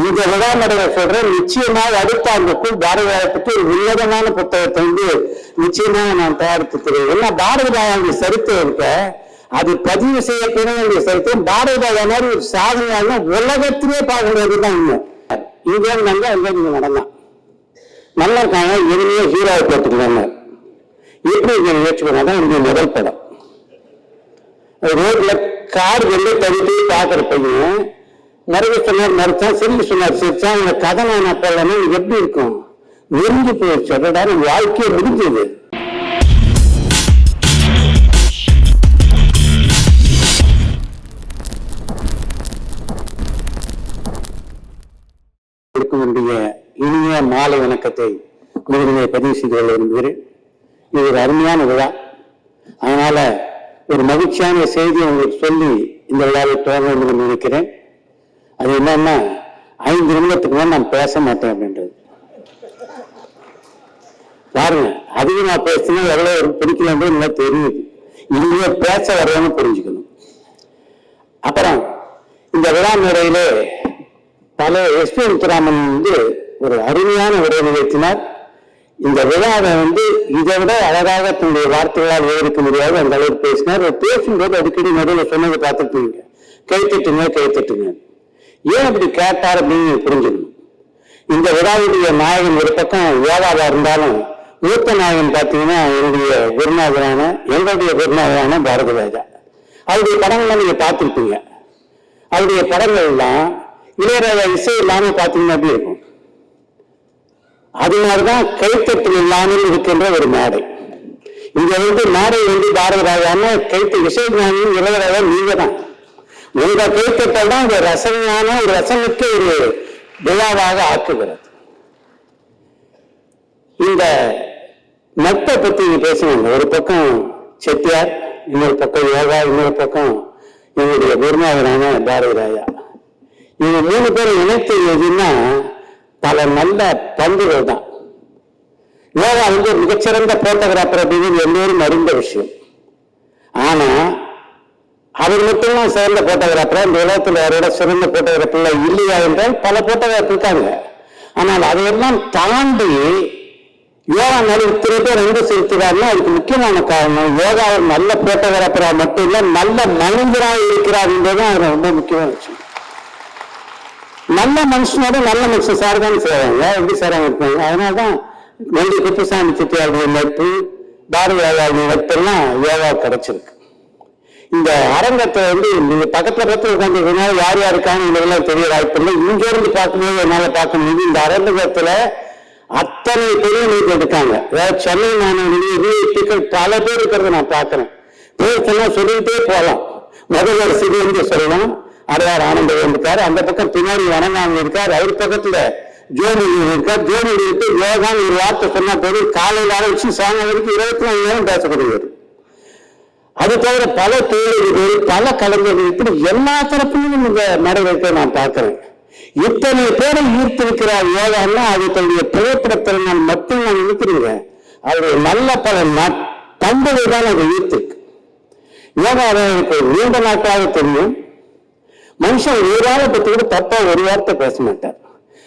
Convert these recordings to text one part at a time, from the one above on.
இந்த விழாமடலை சொல்றேன். நிச்சயமாக அடுத்த ஆண்டுக்குள் பாரதியாரத்துக்கு ஒரு உன்னதமான புத்தகத்தை வந்து நிச்சயமாக நான் தயாரித்து தருவேன் ஏன்னா பாரதியாருடைய சரித்திரம் இருக்க? அது பதிவு செய்யப்பட வேண்டிய சரித்திரம் பாரதியார் மாதிரி ஒரு சாதனையாக உலகத்திலே பார்க்க வேண்டியதுதான் உண்மை இங்கே இருந்தாங்க அங்க இருந்து நடலாம் நல்லா இருக்காங்க எதுவுமே ஹீரோவை போட்டுக்கிறாங்க. எப்படி இங்க முயற்சி பண்ணாதான் என்னுடைய முதல் படம். ரோட்ல கார் வெளியே தவிர்த்து பார்க்குற பையன் மறுபடி சொன்னார் மறுத்தான் சிரிப்பு சொன்னார் சிரிச்சா இந்த கதை நான் போடலன்னா எப்படி இருக்கும்? நெருங்கி போயிடுச்சு அதோட வாழ்க்கையை முடிஞ்சது. இருக்கக்கூடிய இனிய மாலை வணக்கத்தை உங்களுடைய பதிவு செய்து கொள்ள விரும்புகிறேன். இது ஒரு அருமையான விழா. அதனால ஒரு மகிழ்ச்சியான செய்தியை உங்களுக்கு சொல்லி இந்த விழாவை துவங்க வேண்டும் நினைக்கிறேன். அது என்னன்னா ஐந்து நிமிடத்துக்கு மேலே நான் பேச மாட்டேன் அப்படின்றது. பாருங்க அதிகம் நான் பேசினா எவ்வளோ பிடிக்கலன்றது நல்லா தெரியுது. இனிமே பேச வரையாம புரிஞ்சுக்கணும். அப்புறம் இந்த விழா மேடையிலே பல எஸ் பி முத்துராமன் வந்து ஒரு அருமையான உரை நிகழ்த்தினார். இந்த விழாவை வந்து இதை விட அழகாக தன்னுடைய வார்த்தைகளால் விவரிக்க முடியாது அந்த அளவுக்கு பேசினார். பேசும்போது அடிக்கடி நடுவில் சொன்னதை பார்த்துருப்பீங்க. கைத்தட்டுங்க கைத்தட்டுங்க ஏன் அப்படி கேட்டார் அப்படின்னு புரிஞ்சுக்கணும். இந்த விழாவுடைய நாயகன் ஒரு பக்கம் யோகாவா இருந்தாலும் மூத்த நாயகன் பார்த்தீங்கன்னா என்னுடைய குருநாதரான எங்களுடைய குருநாதரான பாரத ராஜா அவருடைய படங்கள்லாம் நீங்க பார்த்துருப்பீங்க. அவருடைய படங்கள்லாம் இளையராஜா இசை இல்லாமல் பார்த்தீங்கன்னா எப்படி இருக்கும்? அது மாதிரிதான் கைத்தட்டல் இல்லாமல் இருக்கின்ற ஒரு மேடை. இங்க வந்து மேடை வந்து பாரத ராஜான்னு கைத்து இசை ஞானியும் இளையராஜா நீங்க தான் இந்த கைத்தட்டல் தான் ஒரு ரசனையான ஒரு ரசனுக்கு ஒரு விழாவாக ஆக்குகிறது. இந்த நட்பை பத்தி பேசுவாங்க. ஒரு பக்கம் செட்டியார் இன்னொரு பக்கம் யோகா இன்னொரு பக்கம் என்னுடைய குருநாதரான பாரதிராயா. இவங்க மூணு பேரும் இணைத்து எதுன்னா பல நல்ல பண்புகள் தான். யோகா வந்து மிகச்சிறந்த போட்டோகிராஃபர் அப்படிங்கிறது எல்லோரும் அறிந்த விஷயம். ஆனா அவர் மட்டும்தான் சிறந்த போட்டோகிராஃபரா? இந்த உலகத்தில் யாரோட சிறந்த போட்டோகிராஃபர்ல இல்லையா என்றால் பல போட்டோகிராஃபர் இருக்காங்க. ஆனால் அதையெல்லாம் தாண்டி யோகா மேல இத்தனை பேர் அன்பு அதுக்கு முக்கியமான காரணம் யோகா நல்ல போட்டோகிராஃபராக மட்டும் இல்லை நல்ல மனிதராக இருக்கிறார் என்பதுதான் அது ரொம்ப முக்கியமான விஷயம். நல்ல மனுஷனோட நல்ல மனுஷன் சார் தான் செய்வாங்க எப்படி சார் இருப்பாங்க? அதனாலதான் நன்றி குப்புசாமி செட்டியாருடைய நட்பு பாரதியாருடைய நட்பெல்லாம் யோகா கிடைச்சிருக்கு. இந்த அரங்கத்தை வந்து நீங்க பக்கத்துல பக்கத்துல உட்காந்துருக்கனால யார் யார் இருக்காங்க தெரிய வாய்ப்பு இல்லை. இங்க இருந்து பார்க்கும்போது என்னால பார்க்க முடியுது. இந்த அரங்கத்துல அத்தனை பெரிய நீட்டு எடுத்தாங்க அதாவது சென்னை மாணவர்கள் பல பேர் இருக்கிறத நான் பார்க்கிறேன். பேர் சொன்னா சொல்லிக்கிட்டே போகலாம். முதல் வரிசையில வந்து சொல்லலாம் அடையார் ஆனந்தர் இருக்காரு அந்த பக்கம் பின்னாடி வனங்காங்க இருக்கார். அவர் பக்கத்துல ஜோனி இருக்கார். ஜோனி இருக்கு யோகான்னு ஒரு வார்த்தை சொன்னா போது காலையில் ஆரம்பிச்சு சாயங்காலம் வரைக்கும் இருபத்தி நாலு நேரம் பேசக்கூடியவர். அது தவிர பல தொழில்கள் பல கலைஞர்கள் இப்படி எல்லா தரப்பிலும் இந்த நடவடிக்கை நான் பார்க்கிறேன். இத்தனை பேரை ஈர்த்திருக்கிறார் யோகான்னா அது தன்னுடைய புகைப்படத்தினால் மட்டும் நான் நினைக்கிறீங்க அவருடைய நல்ல பல ந- பண்புகள் தான் அதை ஈர்த்திருக்கு. யோகா எனக்கு நீண்ட நாட்களாக தெரியும். மனுஷன் ஊரால பத்தி கூட தப்பா ஒரு வார்த்தை பேச மாட்டார்.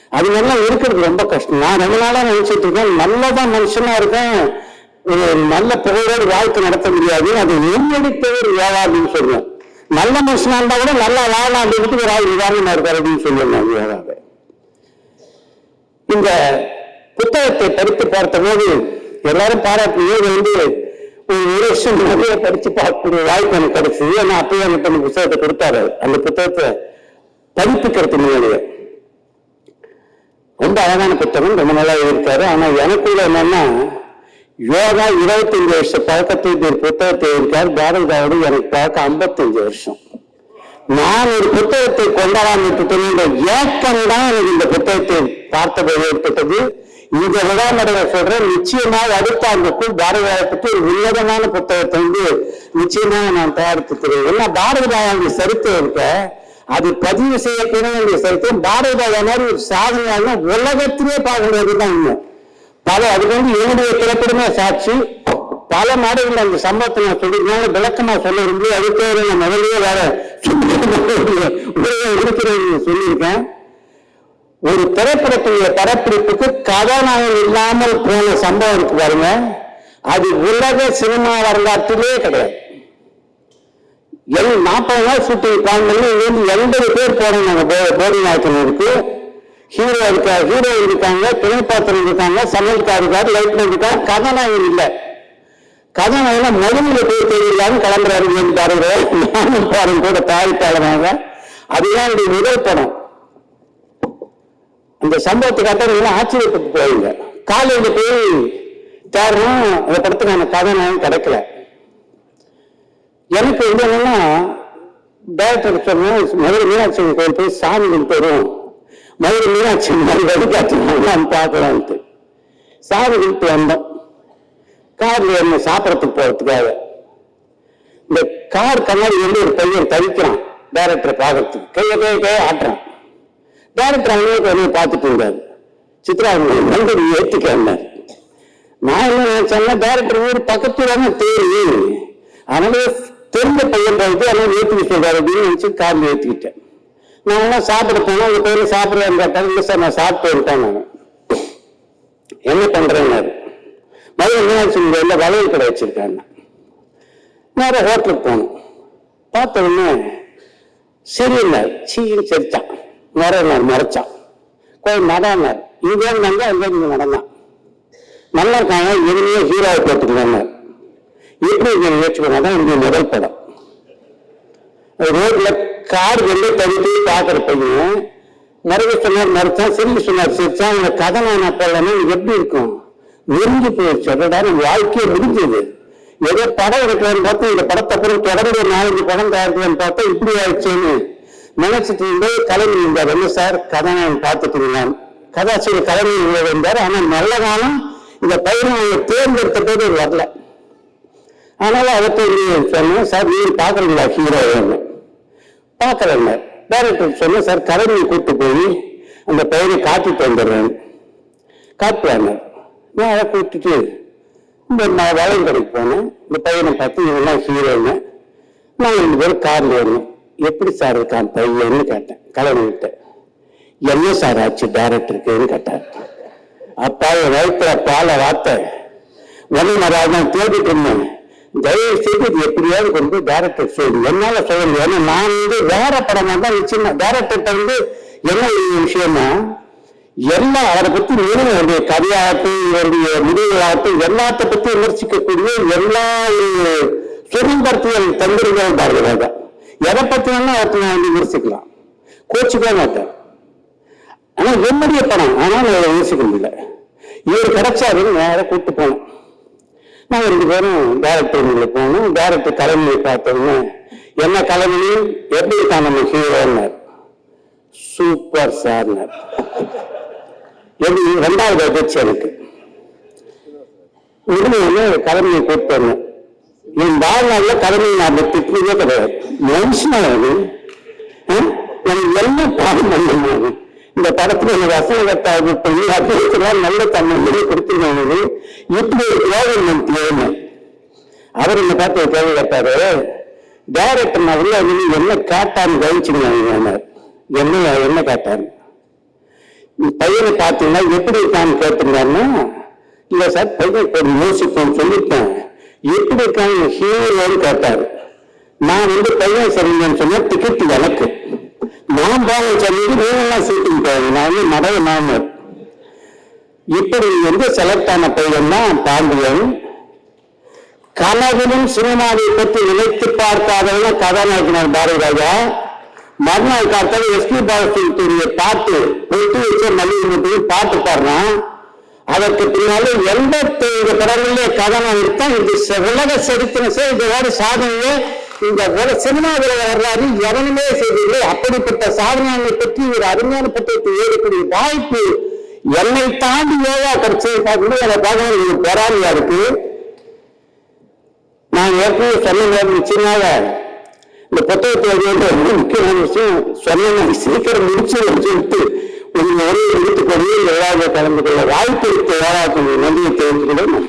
அது நல்லா இருக்கிறது ரொம்ப கஷ்டம். நான் ரொம்ப நாளா நினைச்சிட்டு இருக்கேன் நல்லதான் மனுஷனா இருக்கேன். ஒரு நல்ல பெயரோடு வாழ்க்கை நடத்த முடியாது. அது நெருங்கடித்தவர் யோகா அப்படின்னு சொல்லுவேன் நல்ல மனுஷனா இருந்தா கூட நல்லா வாழலாம் அப்படின்ட்டு ஒரு ஆள் உதாரணமா இருக்காரு அப்படின்னு சொல்லுவேன் நான் இந்த புத்தகத்தை படித்து பார்த்தபோது எல்லாரும் பாராட்டினது வந்து ஒரு ஒரு வருஷம் நிறைய படிச்சு பார்க்கக்கூடிய வாய்ப்பு எனக்கு கிடைச்சது. ஏன்னா அப்பயே எனக்கு அந்த புத்தகத்தை கொடுத்தாரு. அந்த புத்தகத்தை படிப்புக்கிறது முன்னாடியே. ரொம்ப அழகான புத்தகம் ரொம்ப நல்லா இருக்காரு ஆனா எனக்குள்ள என்னன்னா யோகா இருபத்தஞ்சு வருஷம் பழக்கத்தை ஒரு புத்தகத்தை இருக்கார் பாரதிதாவோடு எனக்கு பழக்கம் ஐம்பத்தஞ்சு வருஷம். நான் ஒரு புத்தகத்தை கொண்டாடாம விட்டுட்டேன் ஏக்கம் தான் எனக்கு இந்த புத்தகத்தை பார்த்தபோது ஏற்பட்டது. இந்த விழா சொல்றேன் நிச்சயமாக அடுத்த ஆண்டுக்குள் பற்றி ஒரு உன்னதமான புத்தகத்தை வந்து நிச்சயமாக நான் தயாரித்து தருவேன். ஏன்னா பாரதிதாவுடைய சரித்திரம் இருக்க அது பதிவு செய்யப்பட வேண்டிய சரித்திரம். பாரதிதாயா மாதிரி ஒரு சாதனையாக உலகத்திலே பார்க்க வேண்டியதுதான் இன்னும் பல அதுக்கு வந்து என்னுடைய திரைப்படமே சாட்சி பல மாடுகள் அந்த சம்பவத்தை நான் சொல்லியிருந்தாலும் விளக்கமா சொல்ல விரும்பி அதுக்கு நான் முதல்லயே வேற இருக்கிறேன் சொல்லியிருக்கேன். ஒரு திரைப்படத்துடைய படப்பிடிப்புக்கு கதாநாயகன் இல்லாமல் போன சம்பவம் இருக்கு பாருங்க. அது உலக சினிமா வரலாற்றிலே கிடையாது. எல் நாற்பது நாள் ஷூட்டிங் பிளான் பண்ணி எண்பது பேர் போறோம் போதை போடி நாயக்கனூருக்கு ஹீரோ இருக்கா? ஹீரோ இருக்காங்க திரைப்பாத்திரம் பாத்திரம் இருக்காங்க சமையல்கார் இருக்காரு லைட்ல இருக்காரு. கதாநாயகன் இல்லை. கதாநாயகன் மதுமையில போய் தெரியலான்னு கிளம்புறாரு என்று பாருங்க. நானும் பாருங்க கூட தாய்ப்பாளராக அதுதான் என்னுடைய முதல் படம். அந்த சம்பவத்துக்காக நீங்க ஆச்சரியப்பட்டு போவீங்க. காலையில் போய் தேடணும் அந்த படத்துக்கான கதாநாயகன் கிடைக்கல. எனக்கு வந்து என்னன்னா டேரக்டர் சொன்னா மதுரை மீனாட்சி கோயில் போய் சாமி கும்பிட்டு வரும் மதுரை மீனாட்சி அம்மன் நான் பார்க்கலான்ட்டு சாமி வீட்டு வந்தோம். கார்ல என்ன சாப்பிட்றதுக்கு போறதுக்காக. இந்த கார் கண்ணாடி வந்து ஒரு பையன் தவிக்கிறான். டேரக்டரை பார்க்கறதுக்கு. கையை கையை கையை ஆட்டுறான். டேரக்டர் அவங்களுக்கு வந்து பார்த்துட்டு இருந்தாரு. சித்ரா நண்பர் நீ நான் என்ன நினைச்சேன்னா டேரக்டர் ஊர் பக்கத்துல தானே தெரியும் அதனால தெரிஞ்ச பையன் பார்த்து அதனால ஏற்றிக்க சொல்றாரு அப்படின்னு நினைச்சு கார்ல ஏற்றுக்கிட்டேன் நான் எல்லாம் சாப்பிட போனோம் அந்த பையன் சாப்பிடுறேன்னு கேட்டேன் இல்லை சார் நான் சாப்பிட்டு வந்துட்டேன் நான். என்ன பண்றேன்னாரு மதுரை மீனாட்சி கோயில்ல வளையல் கடை வச்சிருக்கேன் நேரம் ஹோட்டலுக்கு போனோம் பார்த்த உடனே சரியில்லை சீன்னு சிரிச்சான். மறைனார் மறைச்சான். கோயில் நடனார் இங்கே இருந்தாங்க அங்கே இருந்து நடந்தான். நல்லா இருக்காங்க எதுவுமே ஹீரோவை போட்டுக்கிறாங்க எப்படி இங்கே முயற்சி பண்ணாதான் இங்கே முதல் படம். ரோட்ல கார் வந்து தடுத்து பார்க்குற பையன் மறைக்க சொன்னார் மறைச்சான் சிரிப்பு சொன்னார் சிரிச்சா அவங்க கதை நான் போடலன்னா எப்படி இருக்கும்? விரிஞ்சு போயிடுச்சு. அதோட வாழ்க்கையை முடிஞ்சது ஏதோ படம் எடுக்கிறேன்னு பார்த்தா இந்த படத்தை அப்புறம் தொடர்ந்து ஒரு நாலஞ்சு படம் தயாரிக்கலான்னு பார்த்தா இப்படி ஆயிடுச்சுன்னு நினைச்சிட்டு இருந்தே கலைஞர் இருந்தார். என்ன சார்? கதை நான் பார்த்துட்டு இருந்தேன். கதாசிரியர் கலைஞர் இருந்தார். ஆனால் நல்ல காலம் இந்த பையனை தேர்ந்தெடுத்த போது வரல. அதனால அவர்கிட்ட சொன்னேன் சார் நீங்க பாக்குறீங்களா ஹீரோன்னு பார்க்கறேங்க டேரக்டர் சொன்னேன் சார் கலைஞர் கூட்டு போய் அந்த பையனை காட்டிட்டு வந்துடுறேன். காட்டுவாங்க நான் அதை கூட்டிட்டு இந்த நான் வளையல் கடைக்கு போனேன். இந்த பையனை பார்த்து இவெல்லாம் ஹீரோன்னு. நான் ரெண்டு பேரும் கார்ல வரணும் எப்படி சார் இருக்கான் பையன்னு கேட்டேன். கலைஞர்கிட்ட என்ன சார் ஆச்சு டேரக்டருக்குன்னு கேட்டார். அப்பா என் வயிற்றுல பாலை வார்த்தை உடனே நான் தேடிட்டு இருந்தேன். தயவு செய்து எப்படியாவது கொண்டு டேரக்டர் சொல்லு என்னால செய்ய முடியும் ஏன்னா நான் வந்து வேற படமா தான் வச்சிருந்தேன். டேரக்டர்கிட்ட வந்து என்ன விஷயமா எல்லாம் அவரை பத்தி மேலும் அவருடைய கதையாகட்டும் இவருடைய முடிவுகளாகட்டும் எல்லாத்த பத்தி விமர்சிக்கக்கூடிய எல்லா ஒரு சுதந்திரத்தியல் தந்திரிகள் பாருங்க எதை பத்தி வேணா அவர்கிட்ட நான் வந்து விமர்சிக்கலாம். கோச்சுக்கவே மாட்டேன். ஆனா என்னுடைய படம் ஆனால் யோசிக்க முடியல. இவர் கிடைச்சாரு நேர கூட்டு போனோம் நான் ரெண்டு பேரும் டேரக்டர் உள்ள போகணும். டேரக்டர் தலைமையை பார்த்தோன்னு என்ன தலைமையும் எப்படி தான் நம்ம ஹீரோனர் சூப்பர் சார்னர் எப்படி? ரெண்டாவது அதிர்ச்சி எனக்கு. உடனே கடமையை கூப்பிட்டு என் வாழ்நாளில் கடமையை நான் திட்டினதே கிடையாது. மனுஷனா அது எனக்கு எல்லாம் பாடம் பண்ணணும்? இந்த படத்துல எனக்கு வசனகத்தாவது பண்ணி அப்படிங்கிறதுலாம் நல்ல தன்மை கொடுத்துருந்தாங்க இப்படி ஒரு யோகம் தேவை அவர் என்ன பார்த்து ஒரு கேள்வி கேட்டாரு டைரக்டர் நான் உள்ள வந்து என்ன கேட்டான்னு கவனிச்சுங்க என்ன என்ன கேட்டாரு? பையனை பார்த்தீங்கன்னா எப்படி இருக்கான்னு கேட்டிருந்தாருன்னா இல்லை சார் பையன் ஒரு யோசிப்போம் சொல்லிட்டேன் எப்படி இருக்காங்க ஹீரோன்னு கேட்டாரு. நான் வந்து பையன் சரிங்கன்னு சொன்னா டிக்கெட் எனக்கு. நான் பாவம் சொன்னது நீங்களாம் சீட்டிங் போவாங்க நான் வந்து மடவை மாமர் இப்படி எந்த செலக்ட் ஆன பையன் பாண்டியன். கனவிலும் சினிமாவை பற்றி நினைத்து பார்க்காதவங்க கதாநாயகனார் பாரதிராஜா. மறுநாள் காத்தால எஸ்பி பாலசிங்கத்துடைய பாட்டு பொட்டு வச்ச மல்லிகை பாட்டு பாடுறான் அதற்கு பின்னாலும் எண்பத்தி ஐந்து படங்களிலே கதாநாயகர் தான் இது உலக சரித்திரம் சார் இதோட சாதனையே இந்த உல- சினிமா உலக வரலாறு எவனுமே செய்ததில்லை அப்படிப்பட்ட சாதனைகளை பற்றி ஒரு அருமையான புத்தகத்தை ஏறக்கூடிய வாய்ப்பு என்னை தாண்டி யோகா கிடைச்சது பார்க்கும்போது அதை பார்க்கணும் எனக்கு பொறாமையா இருக்கு? நான் ஏற்கனவே சொன்ன நிச்சயமாக இந்த புத்தகத்தை எழுதுவது ரொம்ப முக்கியமான விஷயம். சொன்ன சீக்கிரம் முடிச்சு சொல்லிட்டு உங்க உரையை எடுத்துக்கொண்டு எல்லாரும் கலந்து கொள்ள வாய்ப்பு இருக்க. ஏழாவது நன்றியை தெரிவித்துக்கிறேன்